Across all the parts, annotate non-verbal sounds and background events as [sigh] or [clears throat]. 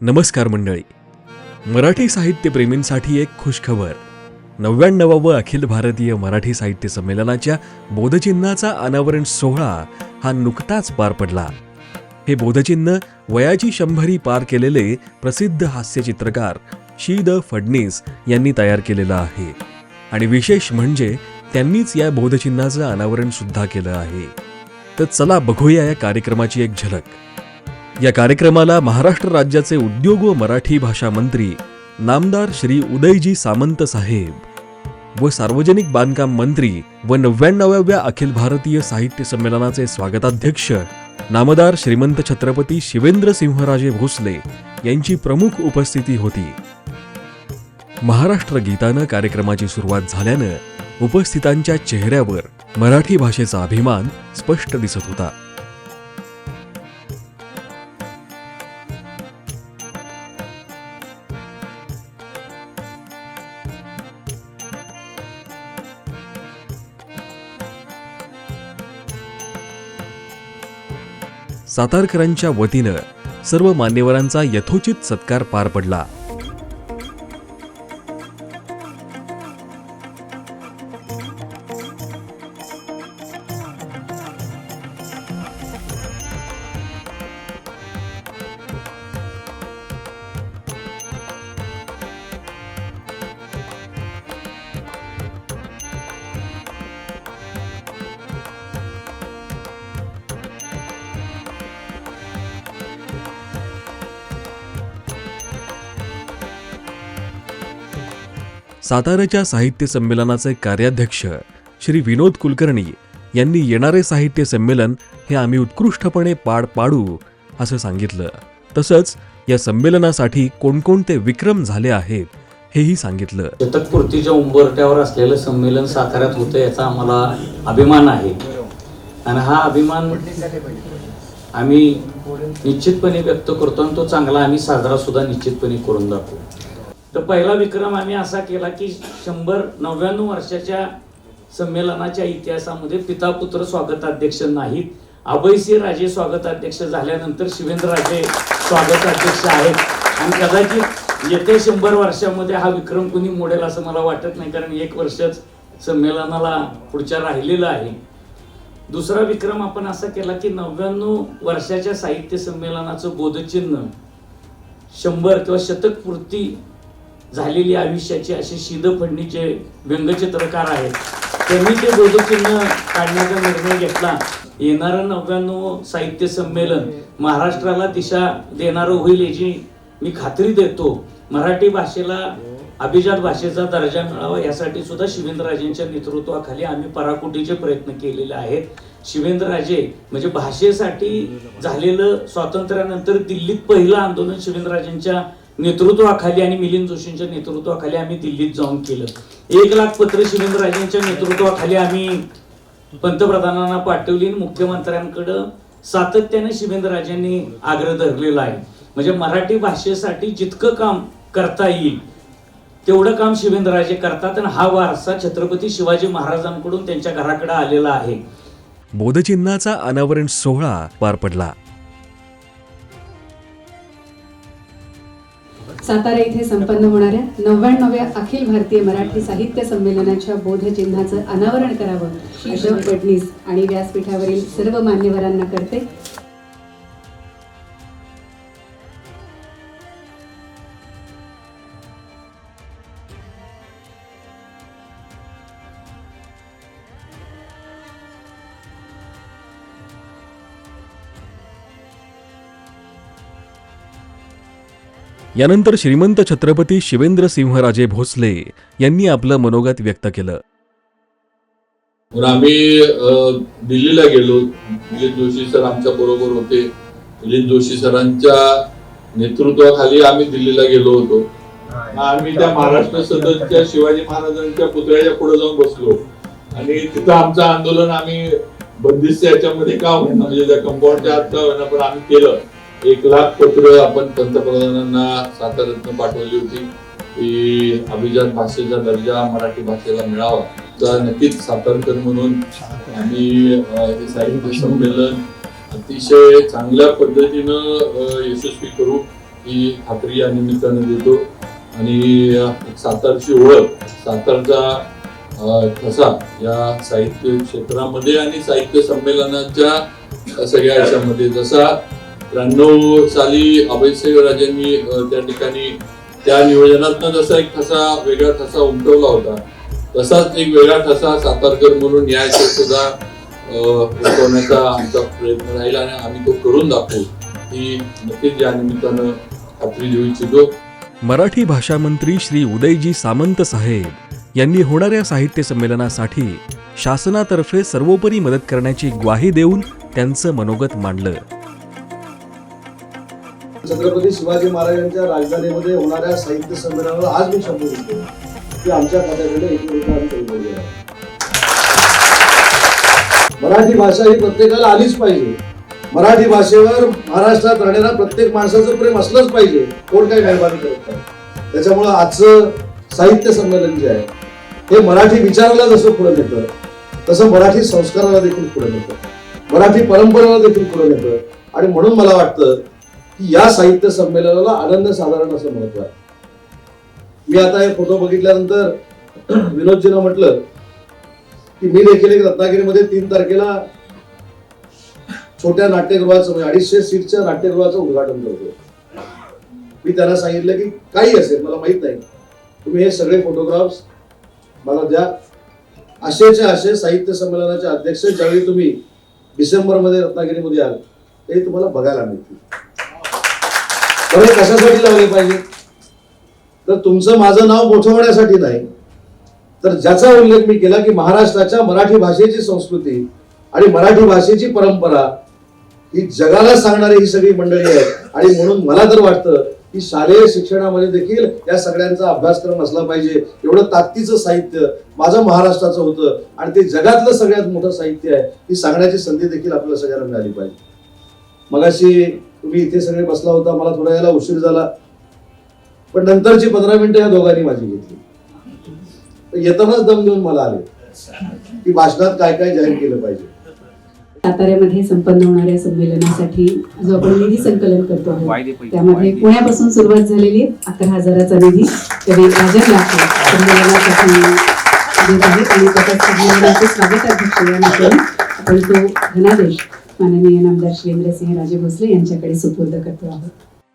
नमस्कार मंडळी. मराठी साहित्यप्रेमींसाठी एक खुशखबर. नव्याण्णवावं अखिल भारतीय मराठी साहित्य संमेलनाच्या बोधचिन्हाचा अनावरण सोहळा हा नुकताच पार पडला. हे बोधचिन्ह वयाची शंभरी पार केलेले प्रसिद्ध हास्यचित्रकार शी द फडणीस यांनी तयार केलेलं आहे. आणि विशेष म्हणजे त्यांनीच या बोधचिन्हाचं अनावरण सुद्धा केलं आहे. तर चला बघूया या कार्यक्रमाची एक झलक. या कार्यक्रमाला महाराष्ट्र राज्याचे उद्योग व मराठी भाषा मंत्री नामदार श्री उदयजी सामंत साहेब व सार्वजनिक बांधकाम मंत्री व नव्याण्णव्या अखिल भारतीय साहित्य संमेलनाचे स्वागताध्यक्ष नामदार श्रीमंत छत्रपती शिवेंद्र सिंहराजे भोसले यांची प्रमुख उपस्थिती होती. महाराष्ट्र गीतानं कार्यक्रमाची सुरुवात झाल्यानं उपस्थितांच्या चेहऱ्यावर मराठी भाषेचा अभिमान स्पष्ट दिसत होता. सातारकरांच्या वतीनं सर्व मान्यवरांचा यथोचित सत्कार पार पडला. साताऱ्याच्या साहित्य संमेलनाचे कार्याध्यक्ष श्री विनोद कुलकर्णी यांनी येणारे साहित्य संमेलन हे आम्ही उत्कृष्टपणे पार पाडू असं सांगितलं. तसंच या संमेलनासाठी कोणकोणते विक्रम झाले आहेत हेही सांगितलं. शतकपूर्तीच्या उंबरट्यावर असलेलं संमेलन साताऱ्यात होतं याचा आम्हाला अभिमान आहे. आणि हा अभिमान आम्ही निश्चितपणे व्यक्त करतो आणि तो चांगला आम्ही साजरा सुद्धा निश्चितपणे करून दाखवू. तर पहिला विक्रम आम्ही असा केला की शंभर नव्याण्णव वर्षाच्या संमेलनाच्या इतिहासामध्ये पिता पुत्र स्वागताध्यक्ष नाहीत. अभयसिंह राजे स्वागताध्यक्ष झाल्यानंतर शिवेंद्रराजे स्वागताध्यक्ष आहेत. आणि कदाचित येत्या शंभर वर्षामध्ये हा विक्रम कुणी मोडेल असं मला वाटत नाही कारण एक वर्षच संमेलनाला पुढच्या राहिलेलं आहे. दुसरा विक्रम आपण असा केला की नव्याण्णव वर्षाच्या साहित्य संमेलनाचं बोधचिन्ह शंभर किंवा शतकपूर्ती झालेली आयुष्याची असे शिद फडणीचे व्यंगचित्रकार आहेत. त्यांनी ते बोधचिन्ह काढण्याचा निर्णय घेतला. येणारं नव्याण्णव साहित्य संमेलन महाराष्ट्राला दिशा देणारं होईल याची मी खात्री देतो. मराठी भाषेला अभिजात भाषेचा दर्जा मिळावा यासाठी सुद्धा शिवेंद्रराजेंच्या नेतृत्वाखाली आम्ही पराकोटीचे प्रयत्न केलेले आहेत. शिवेंद्रराजे म्हणजे भाषेसाठी झालेलं स्वातंत्र्यानंतर दिल्लीत पहिलं आंदोलन शिवेंद्रराजेंच्या नेतृत्वाखाली आणि मिलिंद जोशींच्या नेतृत्वाखाली आम्ही दिल्लीत जाऊन केलं. एक लाख पत्र शिवेंद्रराजेंच्या नेतृत्वाखाली आम्ही पंतप्रधानांना पाठवली आणि मुख्यमंत्र्यांकडं सातत्याने शिवेंद्रराजेंनी आग्रह धरलेला आहे. म्हणजे मराठी भाषेसाठी जितकं काम करता येईल तेवढं काम शिवेंद्रराजे करतात आणि हा वारसा छत्रपती शिवाजी महाराजांकडून त्यांच्या घराकडे आलेला आहे. बोधचिन्हाचा अनावरण सोहळा पार पडला. सातारा इथे संपन्न होणाऱ्या नव्याण्णव्या अखिल भारतीय मराठी साहित्य संमेलनाच्या बोधचिन्हाचं अनावरण करावं अशोक फडणीस आणि व्यासपीठावरील सर्व मान्यवरांना करते यानंतर श्रीमंत छत्रपती शिवेंद्र सिंहराजे भोसले यांनी आपलं मनोगत व्यक्त केलं. म्हणून आम्ही दिल्लीला गेलो. मिलिंद जोशी सर आमच्या बरोबर होते. मिलिंद जोशी सरांच्या नेतृत्वाखाली आम्ही दिल्लीला गेलो होतो. आम्ही त्या महाराष्ट्र सदनच्या शिवाजी महाराजांच्या पुतळ्याच्या पुढे जाऊन बसलो. आणि तिथं आमचं आंदोलन आम्ही बंदिस्त याच्यामध्ये का होईना म्हणजे त्या कंपाऊंडच्या आत का होईना पण आम्ही केलं. एक लाख पत्र आपण पंतप्रधानांना सातारत्न पाठवली होती. की अभिजात भाषेचा दर्जा मराठी भाषेला मिळावा. तर नक्कीच सातारकर म्हणून आम्ही हे साहित्य संमेलन अतिशय चांगल्या पद्धतीनं यशस्वी करू ही खात्री या निमित्तानं देतो. आणि सातारची ओळख सातारचा ठसा या साहित्य क्षेत्रामध्ये आणि साहित्य संमेलनाच्या सगळ्या याच्यामध्ये जसा त्र्याण्णव साली अभयसिंह राजांनी त्या ठिकाणी त्या नियोजनातनं जसा एक ठसा वेगळा ठसा उमटवला होता तसाच एक वेगळा ठसा सातारकर म्हणून या सुद्धा उमटवण्याचा आमचा प्रयत्न राहील आणि आम्ही तो करून दाखवू ही नक्कीच या निमित्तानं खात्री देऊ इच्छितो. मराठी भाषा मंत्री श्री उदयजी सामंत साहेब यांनी होणाऱ्या साहित्य संमेलनासाठी शासनातर्फे सर्वोपरी मदत करण्याची ग्वाही देऊन त्यांचं मनोगत मांडलं. छत्रपती शिवाजी महाराजांच्या राजधानीमध्ये होणाऱ्या साहित्य संमेलनाला आज मी शब्द देतो की आमच्या खात्याकडे एक आहे. मराठी भाषा ही प्रत्येकाला आलीच पाहिजे. मराठी भाषेवर महाराष्ट्रात राहणाऱ्या प्रत्येक माणसाचं प्रेम असलंच पाहिजे. कोण काही मेहरबानी करत नाही. त्याच्यामुळं आजचं साहित्य संमेलन जे आहे हे मराठी विचाराला जसं पुढे नेतं तसं मराठी संस्काराला देखील पुढे नेतं. मराठी परंपरेला देखील पुढे नेतं. आणि म्हणून मला वाटतं की या साहित्य संमेलनाला आनंद साधारण असं महत्त्व आहे. मी आता हे फोटो बघितल्यानंतर [clears throat] विनोदजीनं म्हटलं की मी देखील एक रत्नागिरीमध्ये तीन तारखेला छोट्या नाट्यगृहाचं म्हणजे अडीचशे सीटच्या नाट्यगृहाचं उद्घाटन करतो मी त्यांना सांगितलं की काही असेल मला माहीत नाही. तुम्ही हे सगळे फोटोग्राफ्स मला द्या. असेचे आशे साहित्य संमेलनाचे अध्यक्ष ज्यावेळी तुम्ही डिसेंबरमध्ये रत्नागिरीमध्ये आल ते तुम्हाला बघायला मिळतील. तर हे कशासाठी लावले पाहिजे? तर तुमचं माझं नाव मोठं नाही. तर ज्याचा उल्लेख मी केला की महाराष्ट्राच्या मराठी भाषेची संस्कृती आणि मराठी भाषेची परंपरा ही जगाला सांगणारी ही सगळी मंडळी आहे आणि म्हणून मला तर वाटतं की शालेय शिक्षणामध्ये देखील या सगळ्यांचा अभ्यासक्रम असला पाहिजे. एवढं ताकदीचं साहित्य माझं महाराष्ट्राचं होतं. आणि ते जगातलं सगळ्यात मोठं साहित्य आहे. ही सांगण्याची संधी देखील आपल्याला सगळ्यांना मिळाली पाहिजे. मगाशी तुम्ही इथे सगळे बसला होता मला थोडा यायला उशीर झाला. पण नंतरची पंधरा मिनिटं या दोघांनी माझी घेतली. येतानाच दम देऊन मला आले. की भाषणात काय काय जाहीर केलं पाहिजे. साताऱ्यामध्ये संपन्न होणाऱ्या संमेलनासाठी जो आपण निधी संकलन करतो आहोत त्यामध्ये पुण्यापासून सुरुवात झालेली आहे. अकरा हजाराचा निधी तरी राजन लाखे संमेलनासाठी देत आहे. आणि संमेलनाचे स्वागताध्यक्ष आपण तो धनादेश माननीय नामदार शिवेंद्रसिंह राजे भोसले यांच्याकडे सुपूर्द करतो आहोत.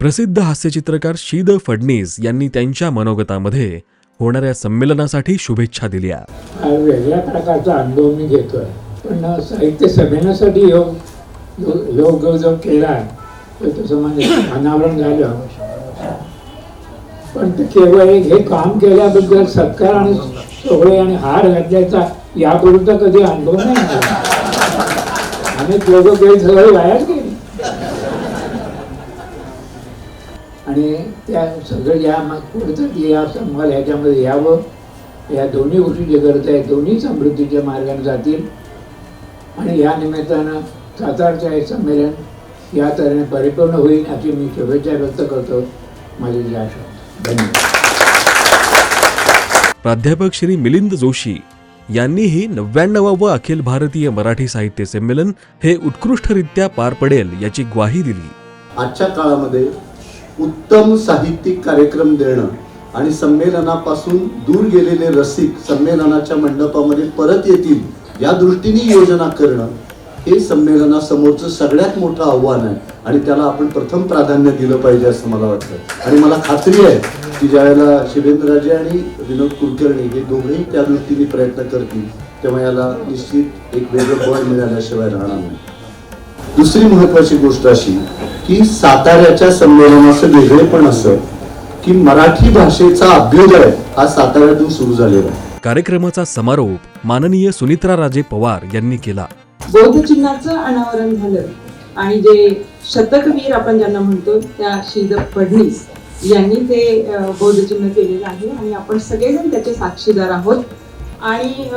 प्रसिद्ध हास्यचित्रकार शीद फडणीस यांनी त्यांच्या मनोगतामध्ये होणाऱ्या संमेलनासाठी शुभेच्छा दिल्या. हा वेगळ्या प्रकारचा अनुभव मी घेतोय. पण साहित्य संमेलनासाठी योग योग जो केला तो तसं म्हणजे अनावरण झालं. पण ते केवळ एक हे काम केल्याबद्दल सत्कार आणि सोहळे आणि हार घातल्याचा यापूर्वीचा कधी अनुभव नाही अनेक लोक काही सगळे वायाच गेले. आणि त्या सगळं या मग कुठेतरी या संघाला ह्याच्यामध्ये यावं. या दोन्ही गोष्टी जे करत आहेत दोन्ही समृद्धीच्या मार्गाने जातील. आणि या निमित्तानं सातारचं हे संमेलन या तऱ्हेने परिपूर्ण होईल अशी मी शुभेच्छा व्यक्त करतो. माझी जी आशा धन्यवाद. प्राध्यापक श्री मिलिंद जोशी यांनीही नव्याण्णवावं अखिल भारतीय मराठी साहित्य संमेलन हे उत्कृष्टरित्या पार पडेल याची ग्वाही दिली. आजच्या काळामध्ये उत्तम साहित्यिक कार्यक्रम देणं आणि संमेलनापासून दूर गेलेले रसिक संमेलनाच्या मंडपामध्ये परत येतील या दृष्टीने योजना करणं हे संमेलनासमोरचं सगळ्यात मोठं आव्हान आहे आणि त्याला आपण प्रथम प्राधान्य दिलं पाहिजे असं मला वाटतं. आणि मला खात्री आहे की ज्यावेळेला शिवेंद्रराजे आणि विनोद कुलकर्णी हे दोघेही त्या दृष्टीने प्रयत्न करतील तेव्हा याला निश्चित एक वेगळं बळ मिळाल्याशिवाय राहणार नाही. दुसरी महत्वाची गोष्ट अशी की साताऱ्याच्या संमेलनाचं वेगळेपण असं की मराठी भाषेचा अभ्युदय हा साताऱ्यातून सुरू झालेला आहे. कार्यक्रमाचा समारोप माननीय सुनित्रा राजे पवार यांनी केला. बौद्ध चिन्हाचं अनावरण झालं. आणि जे शतकवीर आपण ज्यांना म्हणतो त्या शिद फडणीस यांनी ते बौद्ध चिन्ह केलेलं आहे. आणि आपण सगळेजण त्याचे साक्षीदार आहोत. आणि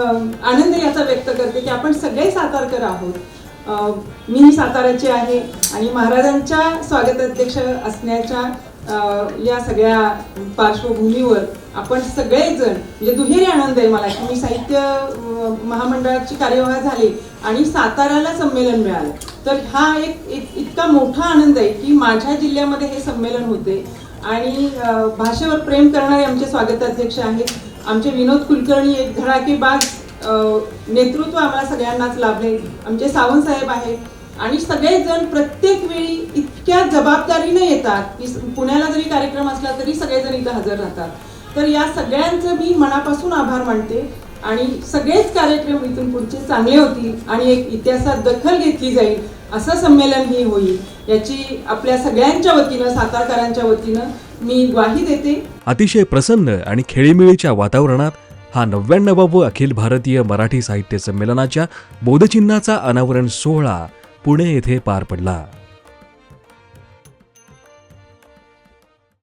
आनंद याचा व्यक्त करते की आपण सगळे सातारकर आहोत. मी मीही आहे आणि महाराजांच्या स्वागताध्यक्ष असण्याच्या या सगळ्या पार्श्वभूमीवर आपण सगळेजण म्हणजे दुहेरी आनंद आहे मला की मी साहित्य महामंडळाची कार्यवाह झाली आणि साताऱ्याला संमेलन मिळालं. तर हा एक एक इतका मोठा आनंद आहे की माझ्या जिल्ह्यामध्ये हे संमेलन होते. आणि भाषेवर प्रेम करणारे आमचे स्वागताध्यक्ष आहेत. आमचे विनोद कुलकर्णी एक धडाकेबाज नेतृत्व आम्हाला सगळ्यांनाच लाभले. आमचे सावंत साहेब आहेत. आणि सगळेजण प्रत्येक वेळी इतक्या जबाबदारीने येतात. की पुण्याला जरी कार्यक्रम असला तरी सगळेजण इथं हजर राहतात. तर या सगळ्यांचं मी मनापासून आभार मानते आणि सगळेच कार्यक्रम इथून पुढचे चांगले होतील आणि एक इतिहासात दखल घेतली जाईल असं संमेलन ही होईल याची आपल्या सगळ्यांच्या वतीनं सातारकरांच्या वतीनं मी ग्वाही देते. अतिशय प्रसन्न आणि खेळीमेळीच्या वातावरणात हा नव्याण्णवावं अखिल भारतीय मराठी साहित्य संमेलनाच्या बोधचिन्हाचा अनावरण सोहळा पुणे येथे पार पडला.